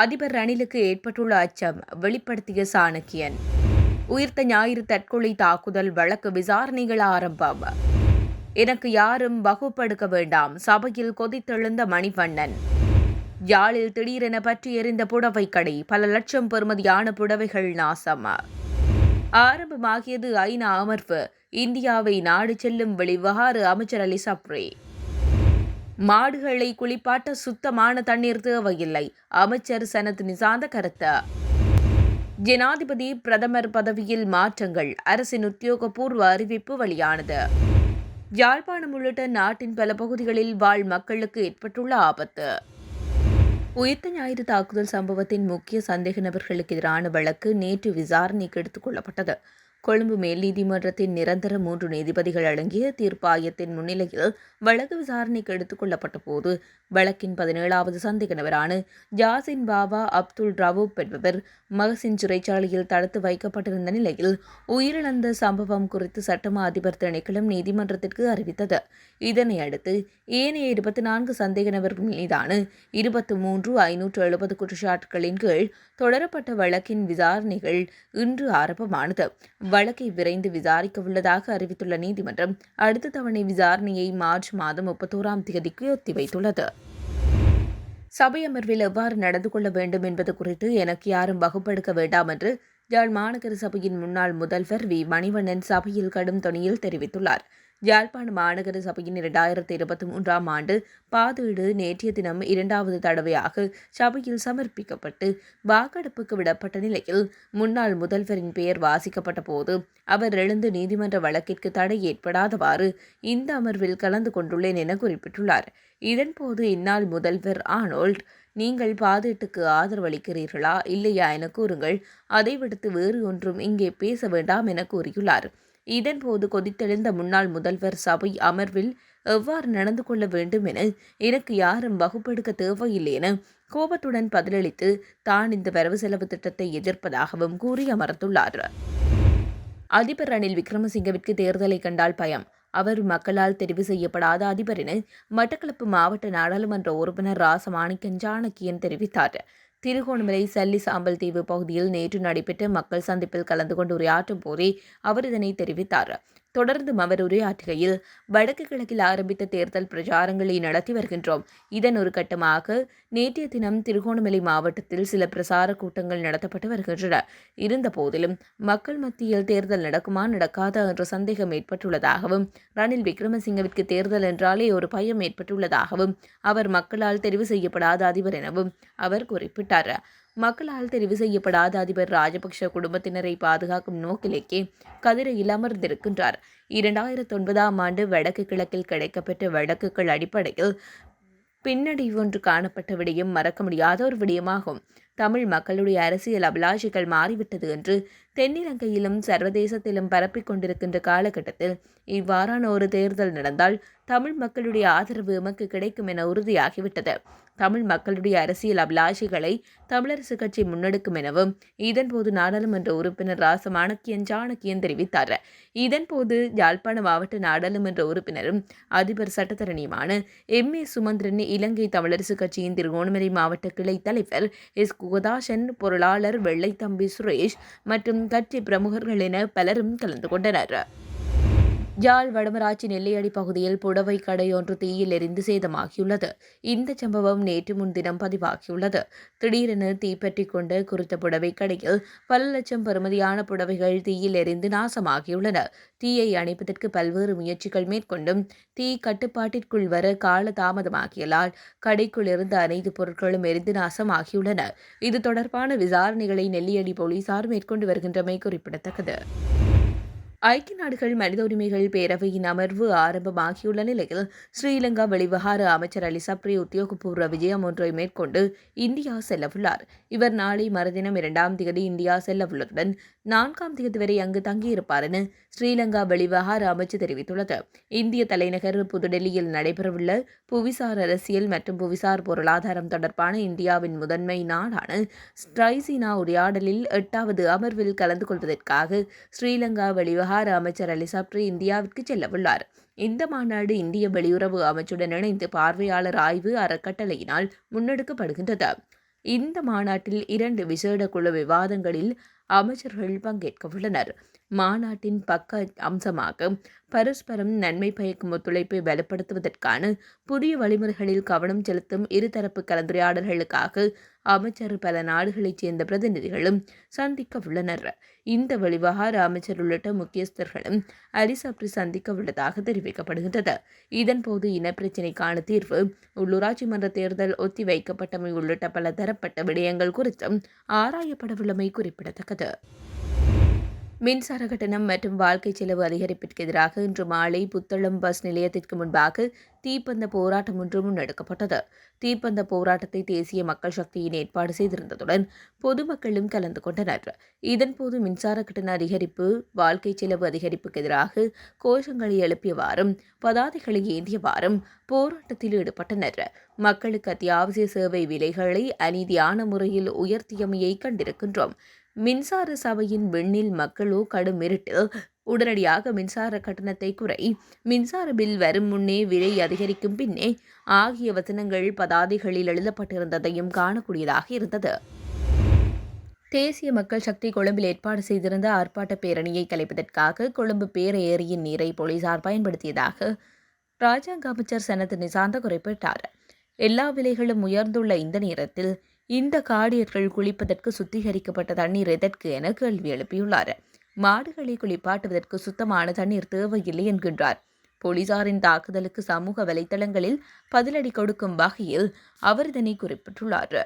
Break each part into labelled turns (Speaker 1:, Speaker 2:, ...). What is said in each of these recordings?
Speaker 1: அதிபர் ரணிலுக்கு ஏற்பட்டுள்ள அச்சம் வெளிப்படுத்திய சாணக்கியன். உயிர்த்த ஞாயிறு தற்கொலை தாக்குதல் வழக்கு விசாரணைகள் ஆரம்பம். எனக்கு யாரும் வகுப்படுக்க வேண்டாம் சபையில் கொதித்தெழுந்த மணிவண்ணன். யாழில் திடீரென பற்றி எறிந்த புடவை கடை பல லட்சம் பெறுமதியான புடவைகள் நாசம். ஆரம்பமாகியது ஐநா அமர்வு இந்தியாவை நாடு செல்லும் வெளிவகார அமைச்சர் அலி சப்ரே. மாடுகளை குளிப்பாட்ட சுத்தமான தண்ணீர் தேவையில்லை. அமைச்சர் சனத் நிசாந்த கருத்து. ஜனாதிபதி பிரதமர் பதவியில் மாற்றங்கள் அரசின் உத்தியோகபூர்வ அறிவிப்பு வெளியானது. யாழ்ப்பாணம் உள்ளிட்ட நாட்டின் பல பகுதிகளில் வாழ் மக்களுக்கு ஏற்பட்டுள்ள ஆபத்து. உயிர்த்த ஞாயிறு தாக்குதல் சம்பவத்தின் முக்கிய சந்தேக நபர்களுக்கு எதிரான வழக்கு நேற்று விசாரணைக்கு எடுத்துக் கொள்ளப்பட்டது. கொழும்பு மேல் நீதிமன்றத்தின் நிரந்தர மூன்று நீதிபதிகள் அடங்கிய தீர்ப்பாயத்தின் முன்னிலையில் வழக்கு விசாரணைக்கு எடுத்துக் கொள்ளப்பட்ட போது வழக்கின் பதினேழாவது சந்தேக நபரான ஜாசின் பாபா அப்துல் ரவூப் என்பவர் மகசின் சிறைச்சாலையில் தடுத்து வைக்கப்பட்டிருந்த நிலையில் உயிரிழந்த சம்பவம் குறித்து சட்டமா அதிபர் திணைக்களம் நீதிமன்றத்திற்கு அறிவித்தது. இதனை அடுத்து ஏனைய இருபத்தி நான்கு சந்தேக நபர்கள் மீதான இருபத்தி மூன்று ஐநூற்று எழுபது குற்றச்சாட்டுகளின் கீழ் தொடரப்பட்ட வழக்கின் விசாரணைகள் இன்று ஆரம்பமானது. வழக்கை விரைந்து விசாரிக்க உள்ளதாக அறிவித்துள்ள நீதிமன்றம் அடுத்த தவணை விசாரணையை மார்ச் மாதம் முப்பத்தோராம் தேதிக்கு ஒத்திவைத்துள்ளது சபை அமர்வில் எவ்வாறு நடந்து கொள்ள வேண்டும் என்பது குறித்து எனக்கு யாரும் வகுப்படுக்க வேண்டாம் என்று யாழ் மாநகர சபையின் முன்னாள் முதல்வர் வி. மணிவண்ணன் சபையில் கடும் தொனியில் தெரிவித்துள்ளார். யாழ்ப்பாண மாநகர சபையின் இரண்டாயிரத்தி இருபத்தி மூன்றாம் ஆண்டு பாதீடு நேற்றைய தினம் இரண்டாவது தடவையாக சபையில் சமர்ப்பிக்கப்பட்டு வாக்கெடுப்புக்கு விடப்பட்ட நிலையில் முன்னாள் முதல்வரின் பெயர் வாசிக்கப்பட்ட போது அவர் எழுந்து நீதிமன்ற வழக்கிற்கு தடை ஏற்படாதவாறு இந்த அமர்வில் கலந்து கொண்டுள்ளேன் என குறிப்பிட்டுள்ளார். இதன்போது இந்நாள் முதல்வர் ஆனோல்ட் நீங்கள் பாதீட்டுக்கு ஆதரவளிக்கிறீர்களா? இல்லையா? என கூறுங்கள். அதை விடுத்து வேறு ஒன்றும் இங்கே பேச வேண்டாம் என கூறியுள்ளார். இதன்போது கொதித்தெழுந்த முன்னாள் முதல்வர் சபை அமர்வில் எவ்வாறு நடந்து கொள்ள வேண்டும் என எனக்கு யாரும் வகுப்பெடுக்க தேவையில்லை என கோபத்துடன் பதிலளித்து தான் இந்த வரவு செலவு திட்டத்தை எதிர்ப்பதாகவும் கூறி அமர்ந்துள்ளார். அதிபர் ரணில் விக்ரமசிங்கவிற்கு தேர்தலை கண்டால் பயம். அவர் மக்களால் தெரிவு செய்யப்படாத அதிபர் என மட்டக்களப்பு மாவட்ட நாடாளுமன்ற உறுப்பினர் ராசமாணிக்கன் ஜானகியன் தெரிவித்தார். திருகோணமலை சல்லி சாம்பல் தீவு பகுதியில் நேற்று நடைபெற்ற மக்கள் சந்திப்பில் கலந்து கொண்டு உரையாற்றும் போதே அவர் இதனை தெரிவித்தார். தொடர்ந்தும் அவர் உரையாற்றுகையில் வடக்கு கிழக்கில் ஆரம்பித்த தேர்தல் பிரச்சாரங்களை நடத்தி வருகின்றோம். இதன் ஒரு கட்டமாக நேற்றைய தினம் திருகோணமலை மாவட்டத்தில் சில பிரசார கூட்டங்கள் நடத்தப்பட்டு வருகின்றன. இருந்த போதிலும் மக்கள் மத்தியில் தேர்தல் நடக்குமா நடக்காதா என்ற சந்தேகம் ஏற்பட்டுள்ளதாகவும் ரணில் விக்ரமசிங்கவிற்கு தேர்தல் என்றாலே ஒரு பயம் ஏற்பட்டுள்ளதாகவும் அவர் மக்களால் தெரிவு செய்யப்படாத அதிபர் எனவும் அவர் குறிப்பிட்டார். மக்களால் தெரிவு செய்யப்படாத அதிபர் ராஜபக்ஷ குடும்பத்தினரை பாதுகாக்கும் நோக்கிலேயே கதிரையில் அமர்ந்திருக்கின்றார். இரண்டாயிரத்தி ஒன்பதாம் ஆண்டு வடக்கு கிழக்கில் கிடைக்கப்பெற்ற வழக்குகள் அடிப்படையில் பின்னடைவு ஒன்று காணப்பட்ட விடயம் மறக்க முடியாத ஒரு விடயமாகும். தமிழ் மக்களுடைய அரசியல் அபிலாஷிகள் மாறிவிட்டது என்று தென்னிலங்கையிலும் சர்வதேசத்திலும் பரப்பிக் கொண்டிருக்கின்ற காலகட்டத்தில் இவ்வாறான ஒரு தேர்தல் நடந்தால் தமிழ் மக்களுடைய ஆதரவு எமக்கு கிடைக்கும் என உறுதியாகிவிட்டது. தமிழ் மக்களுடைய அரசியல் அபிலாஷிகளை தமிழரசு கட்சி முன்னெடுக்கும் எனவும் இதன்போது நாடாளுமன்ற உறுப்பினர் ராச மாணக்கியன் சாணக்கியன் தெரிவித்தார். இதன்போது யாழ்ப்பாண மாவட்ட நாடாளுமன்ற உறுப்பினரும் அதிபர் சட்டத்தரணியுமான எம். ஏ. சுமந்திரன் இலங்கை தமிழரசு கட்சியின் திருகோணமலை மாவட்ட கிளை தலைவர் எஸ். குகதாசன் பொருளாளர் வெள்ளைத்தம்பி சுரேஷ் மற்றும் கட்சி பிரமுகர்கள் என பலரும் கலந்து கொண்டனர். யாழ் வடமராட்சி நெல்லையடி பகுதியில் புடவை கடை ஒன்று தீயில் எரிந்து சேதமாகியுள்ளது. இந்த சம்பவம் நேற்று முன்தினம் பதிவாகியுள்ளது. திடீரென தீப்பற்றி கொண்டு குறித்த புடவை கடையில் பல லட்சம் பெறுமதியான புடவைகள் தீயில் எரிந்து நாசமாகியுள்ளன. தீயை அணைப்பதற்கு பல்வேறு முயற்சிகள் மேற்கொண்டும் தீ கட்டுப்பாட்டிற்குள் வர கால தாமதமாகியலால் கடைக்குள் இருந்த அனைத்து பொருட்களும் எரிந்து நாசமாகியுள்ளன. இது தொடர்பான விசாரணைகளை நெல்லியடி போலீசார் மேற்கொண்டு வருகின்றமை குறிப்பிடத்தக்கது. ஐக்கிய நாடுகள் மனித உரிமைகள் பேரவையின் அமர்வு ஆரம்பமாகியுள்ள நிலையில் ஸ்ரீலங்கா வெளிவகார அமைச்சர் அலி சப்ரி உத்தியோகபூர்வ விஜயம் ஒன்றை மேற்கொண்டு இந்தியா செல்லவுள்ளார். இவர் நாளை மறுதினம் இரண்டாம் தேதி இந்தியா செல்லவுள்ளதுடன் நான்காம் தேதி வரை அங்கு தங்கியிருப்பார் என ஸ்ரீலங்கா வெளிவகார அமைச்சு தெரிவித்துள்ளது. இந்திய தலைநகர் புதுடெல்லியில் நடைபெறவுள்ள புவிசார் அரசியல் மற்றும் புவிசார் பொருளாதாரம் தொடர்பான இந்தியாவின் முதன்மை நாடான ஸ்ட்ரைசினா உரையாடலில் எட்டாவது அமர்வில் கலந்து கொள்வதற்காக ஸ்ரீலங்கா வெளிவகார விவகார அமைச்சர் அலி இந்தியாவிற்கு செல்லவுள்ளார். இந்த மாநாடு இந்திய வெளியுறவு அமைச்சுடன் இணைந்து பார்வையாளர் ஆய்வு அறக்கட்டளையினால் முன்னெடுக்கப்படுகின்றது. இந்த மாநாட்டில் இரண்டு விசேட குழு விவாதங்களில் அமைச்சர்கள் பங்கேற்க உள்ளனர் மாநாட்டின் பக்க அம்சமாக பரஸ்பரம் நன்மை பயக்கும் ஒத்துழைப்பை வலுப்படுத்துவதற்கான புதிய வழிமுறைகளில் கவனம் செலுத்தும் இருதரப்பு கலந்துரையாடல்களுக்காக அமைச்சர் பல நாடுகளைச் சேர்ந்த பிரதிநிதிகளும் சந்திக்க உள்ளனர் இந்த வெளிவகார அமைச்சர் உள்ளிட்ட முக்கியஸ்தர்களும் அரிசப்ரி சந்திக்க உள்ளதாக தெரிவிக்கப்படுகின்றது இதன்போது இனப்பிரச்சினைக்கான தீர்வு உள்ளூராட்சி மன்ற தேர்தல் ஒத்திவைக்கப்பட்டமை உள்ளிட்ட பல தரப்பட்ட விடயங்கள் குறித்தும் ஆராயப்படவுள்ளமை குறிப்பிடத்தக்கது. மின்சார கட்டணம் மற்றும் வாழ்க்கை செலவு அதிகரிப்பிற்கு எதிராக இன்று மாலை புத்தளம் பஸ் நிலையத்திற்கு முன்பாக தீப்பந்த போராட்டம் ஒன்று முன்னெடுக்கப்பட்டது தீப்பந்த போராட்டத்தை தேசிய மக்கள் சக்தியின் ஏற்பாடு செய்திருந்ததுடன் பொதுமக்களும் கலந்து கொண்டனர். இதன்போது மின்சார கட்டண அதிகரிப்பு வாழ்க்கை செலவு அதிகரிப்புக்கு எதிராக கோஷங்களை எழுப்பியவாறும் பதாதைகளை ஏந்தியவாறும் போராட்டத்தில் ஈடுபட்டனர். மக்களுக்கு அத்தியாவசிய சேவை விலைகளை அநீதியான முறையில் உயர்த்தியமையை கண்டிருக்கின்றோம். மின்சார சபையின் விண்ணில் மக்களோ கடும் இருட்டு உடனடியாக மின்சார கட்டணத்தை குறை. மின்சார பில் வரும் முன்னே விலை அதிகரிக்கும் பின்னே ஆகிய வசனங்கள் பதாதைகளில் எழுதப்பட்டிருந்ததையும் காணக்கூடியதாக இருந்தது. தேசிய மக்கள் சக்தி கொழும்பில் ஏற்பாடு செய்திருந்த ஆர்ப்பாட்ட பேரணியை கலைப்பதற்காக கொழும்பு பேர ஏரியின் நீரை போலீசார் பயன்படுத்தியதாக ராஜாங்க அமைச்சர் சனத் நிசாந்த குறிப்பிட்டார். எல்லா விலைகளும் உயர்ந்துள்ள இந்த நேரத்தில் இந்த காடியர்கள் குளிப்பதற்கு சுத்திகரிக்கப்பட்ட தண்ணீர் எதற்கு என கேள்வி எழுப்பியுள்ளார். மாடுகளை குளிப்பாட்டுவதற்கு சுத்தமான தண்ணீர் தேவையில்லை என்கின்றார். போலீசாரின் தாக்குதலுக்கு சமூக வலைதளங்களில் பதிலடி கொடுக்கும் வகையில் அவர் இதனை குறிப்பிட்டுள்ளார்.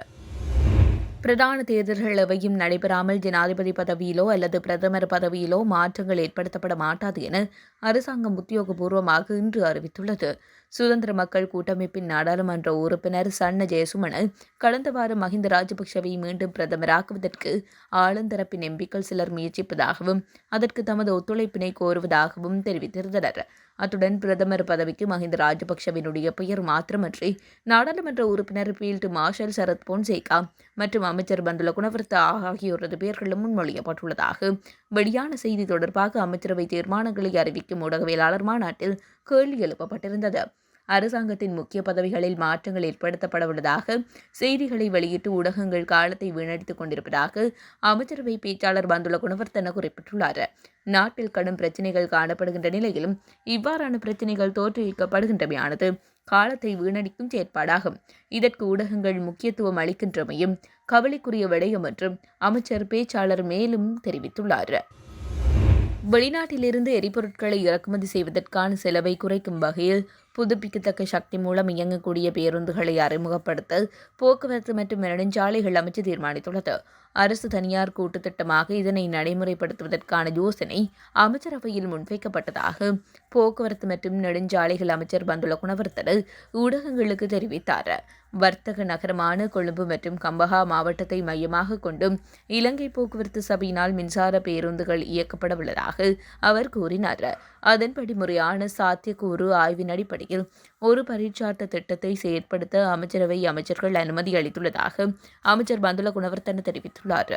Speaker 1: பிரதான தேர்தல்கள் எவையும் நடைபெறாமல் ஜனாதிபதி பதவியிலோ அல்லது பிரதமர் பதவியிலோ மாற்றங்கள் ஏற்படுத்தப்பட மாட்டாது என அரசாங்கம் உத்தியோகபூர்வமாக இன்று அறிவித்துள்ளது. சுதந்திர மக்கள் கூட்டமைப்பின் நாடாளுமன்ற உறுப்பினர் சன்ன ஜெயசுமன கடந்த வாரம் மஹிந்த ராஜபக்சவை மீண்டும் பிரதமராக்குவதற்கு ஆளுந்தரப்பின் எம்பிக்கள் சிலர் முயற்சிப்பதாகவும் அதற்கு தமது ஒத்துழைப்பினை கோருவதாகவும் தெரிவித்திருந்தனர். அத்துடன் பிரதமர் பதவிக்கு மஹிந்த ராஜபக்சவினுடைய பெயர் மாத்திரமன்றி நாடாளுமன்ற உறுப்பினர் பீல்டு மார்ஷல் சரத் பொன்சேகா மற்றும் அமைச்சர் பந்துல குணவர்த்த ஆகியோரது பெயர்களும் முன்மொழியப்பட்டுள்ளதாக. வெளியான செய்தி தொடர்பாக அமைச்சரவை தீர்மானங்களை அறிவிக்கும் ஊடகவியலாளர் மாநாட்டில் கேள்வி எழுப்பப்பட்டிருந்தது. அரசாங்கத்தின் முக்கிய பதவிகளில் மாற்றங்கள் ஏற்படுத்தப்பட உள்ளதாக செய்திகளை வெளியிட்டு ஊடகங்கள் காலத்தை வீணடித்துக் கொண்டிருப்பதாக அமைச்சரவை பேச்சாளர் பந்துல குணவர்த்தன குறிப்பிட்டுள்ளார். நாட்டில் கடும் பிரச்சினைகள் காணப்படுகின்ற நிலையிலும் இவ்வாறான பிரச்சினைகள் தோற்றுவிக்கப்படுகின்றமையானது காலத்தை வீணடிக்கும் செயற்பாடாகும். இதற்கு ஊடகங்கள் முக்கியத்துவம் அளிக்கின்றமையும் கவலைக்குரிய விடயம் என்றும் அமைச்சர் பேச்சாளர் மேலும் தெரிவித்துள்ளார். வெளிநாட்டிலிருந்து எரிபொருட்களை இறக்குமதி செய்வதற்கான செலவை குறைக்கும் வகையில் புதுப்பிக்கத்தக்க சக்தி மூலம் இயங்கக்கூடிய பேருந்துகளை அறிமுகப்படுத்த போக்குவரத்து மற்றும் நெடுஞ்சாலைகள் அமைச்சு தீர்மானித்துள்ளது. அரசு தனியார் கூட்டு திட்டமாக இதனை நடைமுறைப்படுத்துவதற்கான யோசனை அமைச்சரவையில் முன்வைக்கப்பட்டதாக போக்குவரத்து மற்றும் நெடுஞ்சாலைகள் அமைச்சர் பந்துல குணவர்த்தன ஊடகங்களுக்கு தெரிவித்தார். வர்த்தக நகரமான கொழும்பு மற்றும் கம்பஹா மாவட்டத்தை மையமாக கொண்டும் இலங்கை போக்குவரத்து சபையினால் மின்சார பேருந்துகள் இயக்கப்பட உள்ளதாக அவர் கூறினார். அதன்படி முறையான சாத்தியக்கூறு ஆய்வின் அடிப்படையில் ஒரு பரீட்சார்த்த திட்டத்தை செயற்படுத்த அமைச்சரவை அமைச்சர்கள் அனுமதி அளித்துள்ளதாக அமைச்சர் பந்துல குணவர்த்தன தெரிவித்துள்ளார்.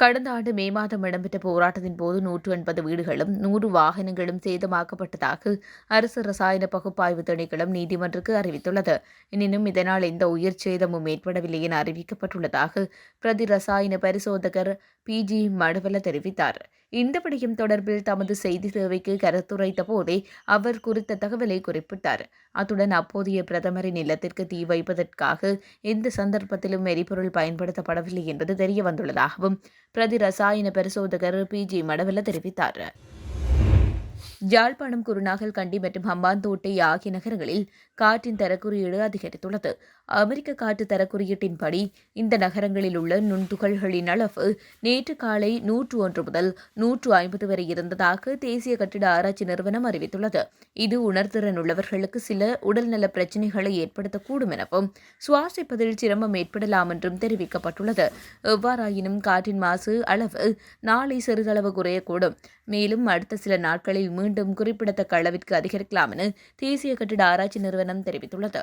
Speaker 1: கடந்த ஆண்டு மே மாதம் இடம்பெற்ற போராட்டத்தின் போது நூற்று எண்பது வீடுகளும் நூறு வாகனங்களும் சேதமாக்கப்பட்டதாக அரசு ரசாயன பகுப்பாய்வு திணைக்களம் நீதிமன்றக்கு அறிவித்துள்ளது. எனினும் இதனால் எந்த உயிர் சேதமும் ஏற்படவில்லை என அறிவிக்கப்பட்டுள்ளதாக பிரதி ரசாயன பரிசோதகர் பி ஜி மடவல தெரிவித்தார். இந்த விடயம் தொடர்பில் தமது செய்தி சேவைக்கு கருத்துரைத்த போதே அவர் குறித்த தகவலை குறிப்பிட்டார். அத்துடன் அப்போதைய பிரதமரின் இல்லத்திற்கு தீ வைப்பதற்காக எந்த சந்தர்ப்பத்திலும் எரிபொருள் பயன்படுத்தப்படவில்லை என்பது தெரியவந்துள்ளதாகவும் பிரதி ரசாயன பரிசோதகர் பி ஜி மடவல தெரிவித்தார். யாழ்ப்பாணம் குருநாகல் கண்டி மற்றும் ஹம்பாந்தோட்டை ஆகிய நகரங்களில் காற்றின் தரக்குறியீடு அதிகரித்துள்ளது. அமெரிக்க காற்று தரக்குறியீட்டின்படி இந்த நகரங்களில் உள்ள நுண்துகள்களின் அளவு நேற்று காலை நூற்று ஒன்று முதல் நூற்று ஐம்பது வரை இருந்ததாக தேசிய கட்டிட ஆராய்ச்சி நிறுவனம் அறிவித்துள்ளது. இது உணர்திறன் உள்ளவர்களுக்கு சில உடல்நல பிரச்சினைகளை ஏற்படுத்தக்கூடும் எனவும் சுவாசிப்பதில் சிரமம் ஏற்படலாம் என்றும் தெரிவிக்கப்பட்டுள்ளது. எவ்வாறாயினும் காற்றின் மாசு அளவு நாளை சிறிதளவு குறையக்கூடும். மேலும் அடுத்த சில நாட்களில் மீண்டும் குறிப்பிடத்தக்க அளவிற்கு அதிகரிக்கலாம் என தேசிய கட்டிட ஆராய்ச்சி நிறுவனம் தெரிவித்துள்ளது.